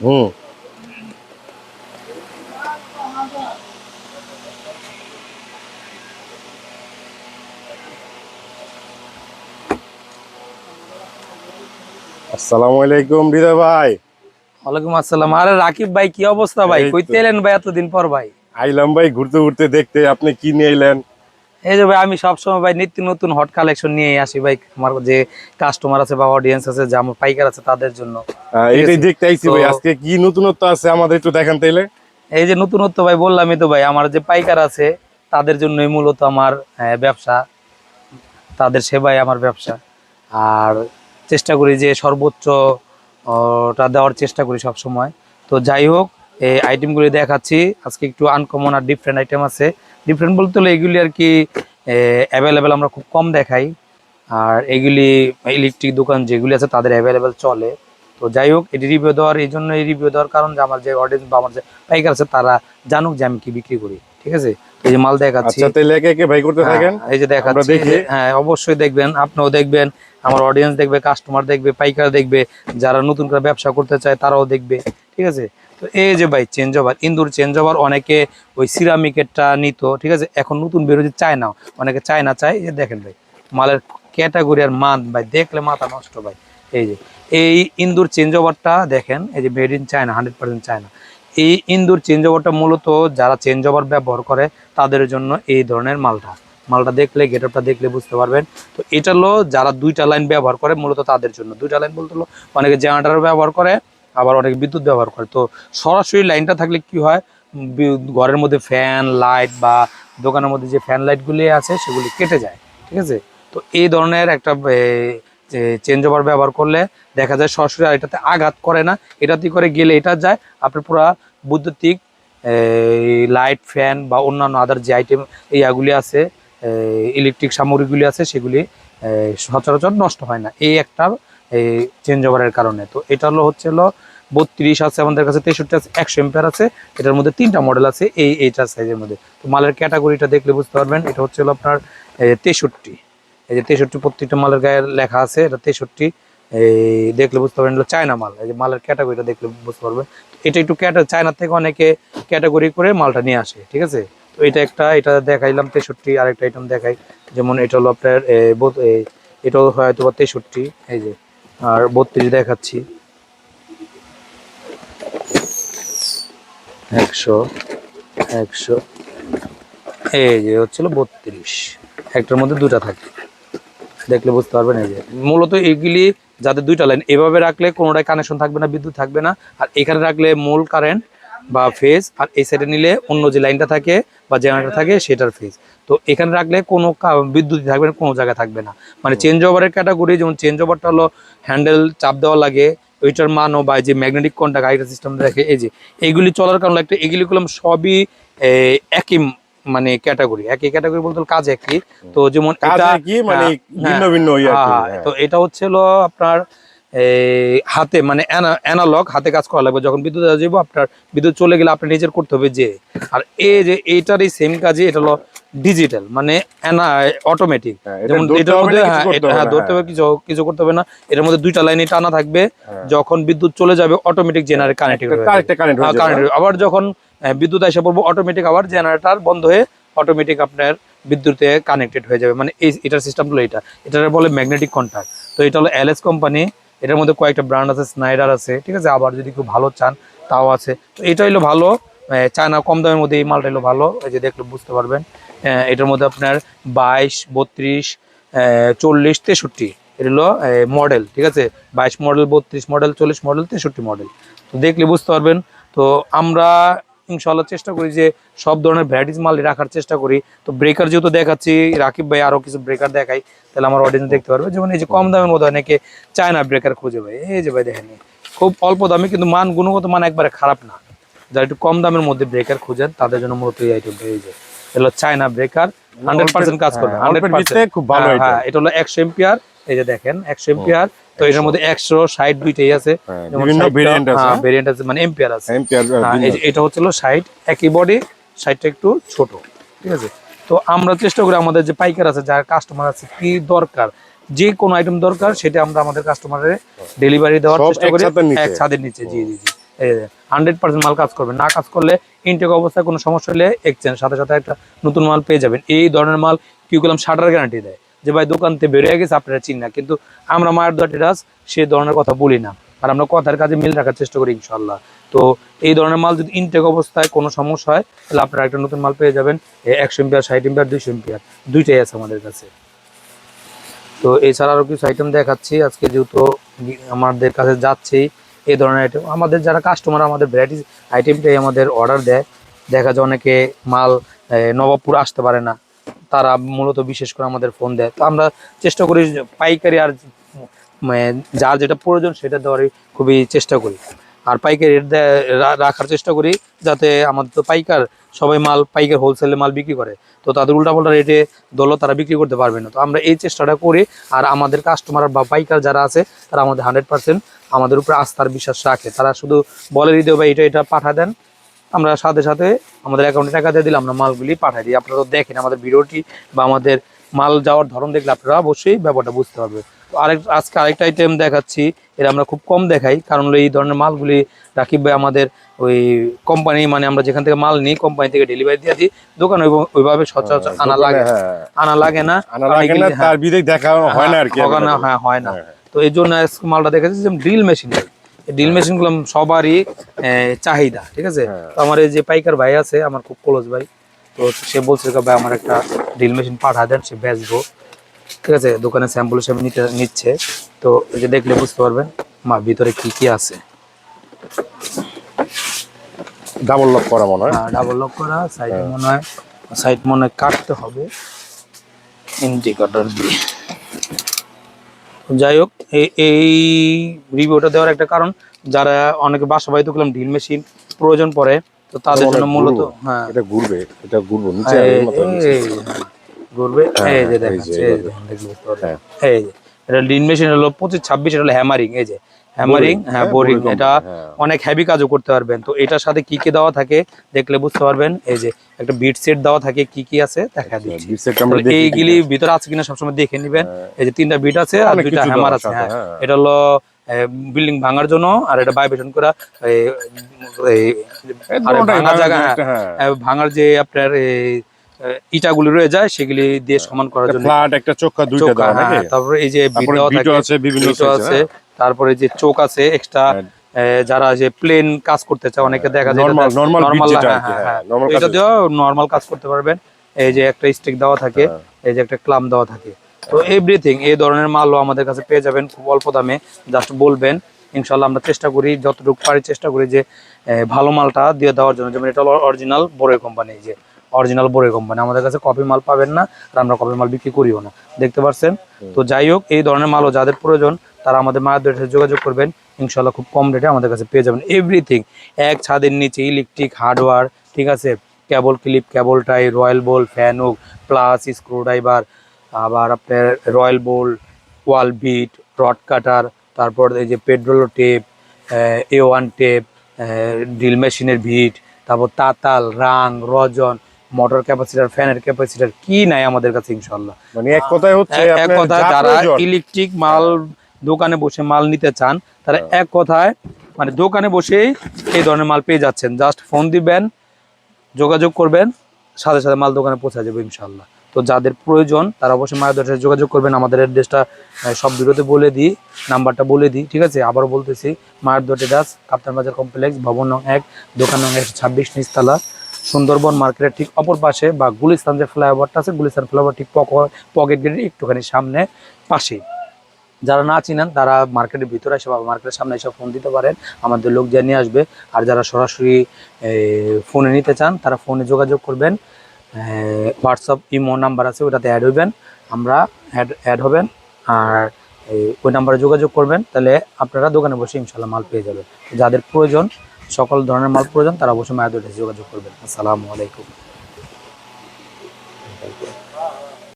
হুম। আসসালামু আলাইকুম হৃদয় ভাই। ওয়ালাইকুম আসসালাম। আরে রাকিব ভাই কি অবস্থা ভাই? কইতে এলেন ভাই এতদিন পর ভাই। আইলাম ভাই ঘুরতে ঘুরতে দেখতে আপনি কি নিয়ে এলেন? এই যে ভাই আমি সবসময় ভাই নিত্য নতুন হট কালেকশন নিয়ে আসি ভাই আমার যে কাস্টমার আছে বা অডিয়েন্স আছে যে আমার পাইকার আছে তাদের জন্য। এটাই দেখতে আইছি ভাই আজকে কি নতুনত্ব আছে আমাদের একটু দেখান তাইলে। এই যে নতুনত্ব ভাই বললামই তো ভাই আমার যে পাইকার আছে তাদের জন্যই মূলত আমার ব্যবসা। তাদের সেবাই আমার ব্যবসা। আর চেষ্টা করি যে সর্বোচ্চ ও, টা দেওয়ার চেষ্টা করি সব সময় তো যাই হোক এই আইটেমগুলি দেখাচ্ছি। আজকে একটু আনকমন আর ডিফারেন্ট আইটেম আছে। ডিফারেন্ট বলতে হলে এগুলি আর কি অ্যাভেলেবেল আমরা খুব কম দেখাই। আর এগুলি ইলেকট্রিক দোকান যেগুলি আছে তাদের অ্যাভেলেবেল চলে। তো যাই হোক এটি রিভিউ দেওয়ার এই জন্য এই রিভিউ দেওয়ার কারণ যে আমার যে অডিয়েন্স বা আমার যে পাইকার আছে তারা জানুক যে আমি কি বিক্রি করি ঠিক আছে? এই যে মাল দেখাচ্ছি। আচ্ছা তাইলে একে একে ভাই করতে থাকেন। হ্যাঁ, এই যে দেখাচ্ছি। হ্যাঁ অবশ্যই দেখবেন আপনিও দেখবেন আমার অডিয়েন্স দেখবে কাস্টমার দেখবে পাইকার দেখবে যারা নতুন করে ব্যবসা করতে চায় তারাও দেখবে ঠিক আছে? তো এই যে ভাই change over indoor change over অনেকে ওই সিরামিকেরটা নিত, ঠিক আছে? এখন নতুন বেরোচ্ছে চায় না অনেকে চায় না চায় যে দেখেন ভাই, মালের ক্যাটাগরি আর মান, ভাই, দেখলে মাথা নষ্ট ভাই। এই যে, এই ইন্দুর চেঞ্জ ওভারটা দেখেন, এই যে made in China hundred percent China এই ইন্দুর চেঞ্জ ওভারটা মূলত যারা চেঞ্জ ওভার ব্যবহার করে, তাদের জন্য এই ধরনের মালটা। মালটা দেখলে, গেটআপটা দেখলে বুঝতে পারবেন। তো এটা হলো যারা দুইটা লাইন ব্যবহার করে, মূলত তাদের জন্য। দুইটা লাইন বলতে হলো, অনেকে জেনারেটার ব্যবহার করে আবার অনেক বিদ্যুৎ ব্যবহার করে। তো সরাসরি লাইনটা থাকলে কি হয়? ঘরের মধ্যে ফ্যান, লাইট বা দোকানের মধ্যে যে ফ্যান লাইটগুলি আছে সেগুলি কেটে যায়, ঠিক আছে? তো এই ধরনের একটা চেঞ্জ ওভার ব্যবহার করলে দেখা যায় সরাসরি এটাতে আঘাত করে না। এটাতে করে গেলে এটা যায় আপনার পুরা বৈদ্যুতিক লাইট, ফ্যান বা অন্যান্য আদার যে আইটেম ইয়াগুলি আছে ইলেকট্রিক সামগ্রীগুলি আছে সেগুলি সচরাচর নষ্ট হয় না। এই একটা এই চেঞ্জ ওভারের কারণে। তো এটা হলো, হচ্ছে হলো বত্রিশ আছে আমাদের কাছে, তেষট্টি আছে, একশো এম্পিয়ার আছে। এটার মধ্যে তিনটা মডেল আছে এই এইটার সাইজের মধ্যে। তো মালের ক্যাটাগরিটা দেখলে বুঝতে পারবেন, এটা হচ্ছে হলো আপনার তেষট্টি। এই যে তেষট্টি প্রত্যেকটা মালের গায়ে লেখা আছে, এটা তেষট্টি। এই দেখলে বুঝতে পারবেন চায়না মাল। এই যে মালের ক্যাটাগরিটা দেখলে বুঝতে পারবেন। এটা একটু ক্যাটা চায়না থেকে অনেকে ক্যাটাগরি করে মালটা নিয়ে আসে, ঠিক আছে? তো এটা একটা, এটা দেখাইলাম তেষট্টি, আরেকটা আইটেম দেখাই। যেমন এটা হলো আপনার এটাও হয়তো বা তেষট্টি, এই যে। আর বত্রিশ দেখাচ্ছি। একশো একশো, এই যে হচ্ছিল বত্রিশ। একটার মধ্যে দুটা থাকে। দেখলে বুঝতে পারবেন এই যে। মূলত এগুলি যাদের দুইটা লাইন, এভাবে রাখলে কোনোটাই কানেকশন থাকবে না, বিদ্যুৎ থাকবে না। আর এখানে রাখলে মূল কারেন্ট বা ফেজ আর এই সাইডে নিলে অন্য যে লাইনটা থাকে বা জেনারেটর থাকে সেটার ফেজ তো এখানে রাখলে কোনো বিদ্যুৎ থাকবে না, কোনো জায়গায় থাকবে না। মানে চেঞ্জ ওভারের ক্যাটাগরি যেমন চেঞ্জ ওভারটা হলো হ্যান্ডেল চাপ দেওয়া লাগে ওইটার মানও বা যে ম্যাগনেটিক কন্টাক্ট আইটা সিস্টেম দেখে এই যে এইগুলি চলার কারণে একটা এগুলি করলাম সবই একই মানে ক্যাটাগরি একই ক্যাটাগরি বলতে কাজ একই। তো যেমন এটা কি মানে ভিন্ন ভিন্ন আর কি। তো এটা হচ্ছে হলো আপনার হাতে মানে অ্যানালগ হাতে কাজ করা লাগবে। যখন বিদ্যুৎ যাব আপনার বিদ্যুৎ চলে গেলে আপনার নিজের করতে হবে যে। আর এই যে এইটার এই সেম কাজই এটা হলো ডিজিটাল মানে অটোমেটিক হ্যাঁ, যেমন এটার মধ্যে কিছু হ্যাঁ করতে হবে হ্যাঁ না, ধরতে হবে কিছু কিছু করতে হবে না এটার মধ্যে দুইটা লাইনে টানা থাকবে হ্যাঁ। যখন বিদ্যুৎ চলে যাবে অটোমেটিক জেনারেট কানেক্টেড হয়ে হয়ে আবার যখন বিদ্যুৎ এসে পড়ব অটোমেটিক আবার জেনারেটর বন্ধ হয়ে অটোমেটিক আপনার বিদ্যুতে কানেক্টেড হয়ে যাবে। মানে এই এটার সিস্টেম হলো এটা। এটার বলে ম্যাগনেটিক কন্ট্যাক্ট তো এটা হলো এলএস কোম্পানি এটার মধ্যে কয়েকটা ব্র্যান্ড আছে স্নাইডার আছে ঠিক আছে? আবার যদি কেউ ভালো চান তাও আছে। তো এটা হলো ভালো চায়না কম দামের মধ্যে এই মালটা হলো ভালো, এই যে দেখলে বুঝতে পারবেন। এটার মধ্যে আপনার বাইশ, বত্রিশ চল্লিশ, তেষট্টি। এটা হলো মডেল ঠিক আছে? বাইশ মডেল বত্রিশ মডেল চল্লিশ মডেল তেষট্টি মডেল তো দেখলে বুঝতে পারবেন। তো আমরা ইনশাল্লাহ চেষ্টা করি যে সব ধরনের ভ্যারাইটিস মাল রাখার চেষ্টা করি। তো ব্রেকার যেহেতু দেখাচ্ছি, রাকিব ভাই আরও কিছু ব্রেকার দেখাই তাহলে আমার অডিয়েন্স দেখতে পারবে। যেমন এই যে কম দামের মধ্যে অনেকে চায়না ব্রেকার খুঁজে ভাই এই যে ভাই দেখেন, খুব অল্প দামে কিন্তু মান, গুণগত মান একবারে খারাপ না। যারা একটু কম দামের মধ্যে ব্রেকার খুঁজেন তাদের জন্য মূলত এই আইটেমটা এই যে। এগুলো চায়না ব্রেকার হান্ড্রেড পার্সেন্ট কাজ করবে হান্ড্রেড ভিতরে খুব ভালো হ্যাঁ, হ্যাঁ, এটা হলো একশো এম্পিয়ার এই যে দেখেন একশো এম্পিয়ার তো এটার মধ্যে একশো। ষাট দুইটাই আছে। হ্যাঁ, বিভিন্ন ভেরিয়েন্ট আছে। হ্যাঁ, আছে মানে এম্পিয়ার আছে। এই এটা হচ্ছিল সাইড একই বডি সাইডটা একটু ছোট ঠিক আছে? তো আমরা চেষ্টা করি আমাদের যে পাইকার আছে যার কাস্টমার আছে কি দরকার যে কোনো আইটেম দরকার সেটা আমরা আমাদের কাস্টমারের ডেলিভারি দেওয়ার চেষ্টা করি এক ছাদের নিচে জি জি জি। হান্ড্রেড পার্সেন্ট মাল কাজ করবে। না কাজ করলে ইনটেক অবস্থায় কোনো সমস্যা হলে এক্সচেঞ্জ সাথে সাথে একটা নতুন মাল পেয়ে যাবেন। এই ধরনের মাল কি করলাম শাটার গ্যারান্টি দেয় যে, ভাই, দোকান থেকে বেরিয়ে গেছে, আপনারা চিন না। কিন্তু আমরা মায়ের দোয়া টেরাস সেই ধরনের কথা বলি না। আর আমরা কথার কাজে মিল রাখার চেষ্টা করি ইনশাল্লাহ তো এই ধরনের মাল যদি ইনটেক অবস্থায় কোনো সমস্যা হয়, তাহলে আপনারা একটা নতুন মাল পেয়ে যাবেন। একশো এম্পিয়ার ষাট এম্পিয়ার দুইশো এম্পিয়ার দুইটাই আছে আমাদের কাছে। তো এছাড়া আরও কিছু আইটেম দেখাচ্ছি। আজকে যেহেতু আমাদের কাছে যাচ্ছেই এই ধরনের আইটেম আমাদের যারা কাস্টমার আমাদের ভ্যারাইটিস আইটেমটাই আমাদের অর্ডার দেয়। দেখা যায় অনেকে মাল নবাবপুর আসতে পারে না। তারা মূলত বিশেষ করে আমাদের ফোন দেয়। তো আমরা চেষ্টা করি পাইকারি আর যার যেটা প্রয়োজন সেটা দেওয়ারই খুবই চেষ্টা করি। আর পাইকারি রেট রাখার চেষ্টা করি যাতে আমাদের তো পাইকার, সবাই মাল, পাইকার হোলসেলে মাল বিক্রি করে। তো তাদের উল্টাপাল্টা রেটে দলও তারা বিক্রি করতে পারবে না। তো আমরা এই চেষ্টাটা করি আর আমাদের কাস্টমার বা পাইকার যারা আছে, তারা আমাদের হান্ড্রেড পার্সেন্ট আমাদের উপরে আস্থার বিশ্বাস রাখে। তারা শুধু বলে দিতে ভাই এটা এটা পাঠা দেন। আমরা সাথে সাথে আমাদের অ্যাকাউন্টে টাকা দিয়ে দিলে আমরা মালগুলি পাঠাই দিই। আপনারা তো দেখেন আমাদের ভিডিওটি বা আমাদের মাল যাওয়ার ধরন দেখলে আপনারা অবশ্যই ব্যাপারটা বুঝতে পারবে আরেক আজকে আরেকটা আইটেম দেখাচ্ছি। এটা আমরা খুব কম দেখাই কারণ এই ধরনের মালগুলি রাকিব ভাই আমাদের ওই কোম্পানি মানে আমরা যেখান থেকে মাল নিই কোম্পানি থেকে ডেলিভারি দিয়ে দিই দোকানে ওইভ- ওইভাবে সচরাচর আনা লাগে হ্যাঁ, আনা লাগে না। আনা লাগে না হ্যাঁ, তার হয় না আর কি হ্যাঁ, হ্যাঁ হয় না। হ্যাঁ, তো এই জন্য মালটা দেখেছি যে ড্রিল মেশিন ড্রিল মেশিনগুলো সবারই চাহিদা ঠিক আছে? হ্যাঁ। তো আমার এই যে পাইকার ভাই আছে আমার খুব ক্লোজ ভাই তো সে বলছে ভাই আমার একটা ড্রিল মেশিন পাঠা দেন সে বেচবো। ঠিক আছে দোকানে স্যাম্পল হিসেবে নিতে নিচ্ছে। তো এই যে দেখলে বুঝতে পারবেন মা ভিতরে কি কি আছে? ডাবল লক করা মনে হয়। ডাবল লক করা সাইড মনে হয় সাইড মনে হয় কাটতে হবে। ইন্ডিকেটর দিয়ে যাই হোক এই- এই রিভিউটা দেওয়ার একটা কারণ যারা অনেকে বাসা বাড়িতে গেলাম ড্রিল মেশিন প্রয়োজন পড়ে তো তাদের জন্য মূলত হ্যাঁ। এটা ঘুরবে এটা ঘুরবো নিচে। ঘুরবে। হ্যাঁ, এই যে এই যে দেখেন। হ্যাঁ। এই যে এটা ড্রিল মেশিন হলো পঁচিশ ছাব্বিশ এটা হলো হ্যামারিং এই যে। হ্যামারিং হ্যাঁ হ্যাঁ, বোরিং এটা হ্যাঁ। অনেক হেভি কাজও করতে পারবেন। তো এটার সাথে কি কি দেওয়া থাকে দেখলে বুঝতে পারবেন। এই যে একটা বিট সেট দেওয়া থাকে কি কি আছে দেখা দিচ্ছি। দেখি এইগুলি ভিতরে আছে কিনা সবসময় দেখে নিবেন। এই যে তিনটা বিট আছে আর দুইটা হ্যামার আছে হ্যাঁ। হ্যাঁ। এটা হলো বিল্ডিং ভাঙার জন্য আর এটা ভাইব্রেশন করা এই এই- এই আর দুটোটাই ভাঙা ভাঙা জায়গা হ্যাঁ হ্যাঁ। ভাঙার যে আপনার ইটাগুলি রয়ে যায় সেগুলি দিয়ে সমান করার জন্য ফ্ল্যাট একটা চোখা দুইটা চোখ দাও নাকি হ্যাঁ, তারপরে এই যে বিট দেওয়া থাকে আছে বিভিন্ন আছে হ্যাঁ। তারপরে যে চোখ আছে এক্সট্রা হ্যাঁ। যারা যে প্লেন কাজ করতে চায় অনেকে দেখা যায় হ্যাঁ, হ্যাঁ, হ্যাঁ, হ্যাঁ। normal তো এটা কাজ দিয়েও নর্মাল কাজ করতে পারবেন এই যে একটা স্টিক দেওয়া থাকে হ্যাঁ। এই যে একটা ক্লাম দেওয়া থাকে তো এভরিথিং এই ধরনের মালও আমাদের কাছে পেয়ে যাবেন খুব অল্প দামে জাস্ট বলবেন ইনশাল্লাহ আমরা চেষ্টা করি যতটুকু পারি চেষ্টা করি যে ভালো মালটা দিয়ে দেওয়ার জন্য যেমন এটা হলো অরিজিনাল বড়ই কোম্পানি যে অরিজিনাল বড়ই কোম্পানি আমাদের কাছে কপি মাল পাবেন না আর আমরা কপি মাল বিক্রি করিও না। দেখতে পাচ্ছেন তো যাই হোক এই ধরনের মালও যাদের প্রয়োজন তারা আমাদের মায়ের সাথে যোগাযোগ করবেন। ইনশাল্লাহ খুব কম রেটে আমাদের কাছে পেয়ে যাবেন। এভরিথিং এক ছাদের নিচে ইলেকট্রিক হার্ডওয়্যার ঠিক আছে? Cable clip cable tie royal bolt fan হোক প্লাস স্ক্রু ড্রাইভার আবার আপনার royal bolt wall bit rod cutter তারপর এই যে petrol tape A one tape drill মেশিনের ভিট তারপর তাতাল রাং রজন মোটর ক্যাপাসিটার ফ্যানের ক্যাপাসিটার কি নাই আমাদের কাছে ইনশাল্লাহ মানে এক কথায় হচ্ছে এক- যা যারা ইলেকট্রিক মাল দোকানে বসে মাল নিতে চান তারা এক কথায় মানে দোকানে বসেই এই ধরনের মাল পেয়ে যাচ্ছেন। জাস্ট ফোন দিবেন যোগাযোগ করবেন সাথে সাথে মাল দোকানে পৌঁছে যাবে ইনশাল্লাহ তো যাদের প্রয়োজন তারা অবশ্যই মায়ের সাথে যোগাযোগ করবেন। আমাদের অ্যাড্রেসটা সব ভিডিওতে বলে দিই নাম্বারটা বলে দিই ঠিক আছে? আবার বলতেছি মায়ের দোটে দাস কাপ্তান বাজার কমপ্লেক্স ভবন নং এক দোকান নং একশো ছাব্বিশ নিচতলা। সুন্দরবন মার্কেটের ঠিক অপর পাশে বা গুলিস্তান যে ফ্লাইওভারটা আছে, গুলিস্তান ফ্লাইওভার ঠিক পকেট গেটের একটুখানি সামনে পাশেই। যারা না চিনেন, তারা মার্কেটের ভিতরে এসে বা মার্কেটের সামনে এসে ফোন দিতে পারেন। আমাদের লোক নিয়ে আসবে, আর যারা সরাসরি ফোনে নিতে চান, তারা ফোনে যোগাযোগ করবেন। হোয়াটসঅ্যাপ ইমো নাম্বার আছে ওটাতে অ্যাড হইবেন। আমরা অ্যাড অ্যাড হবেন, আর ওই নাম্বারে যোগাযোগ করবেন, তাহলে আপনারা দোকানে বসে ইনশাল্লাহ মাল পেয়ে যাবেন। যাদের প্রয়োজন সকল ধরনের মাল প্রয়োজন তারা অবশ্যই মায়াদুর যোগাযোগ করবেন। আসসালামু আলাইকুম।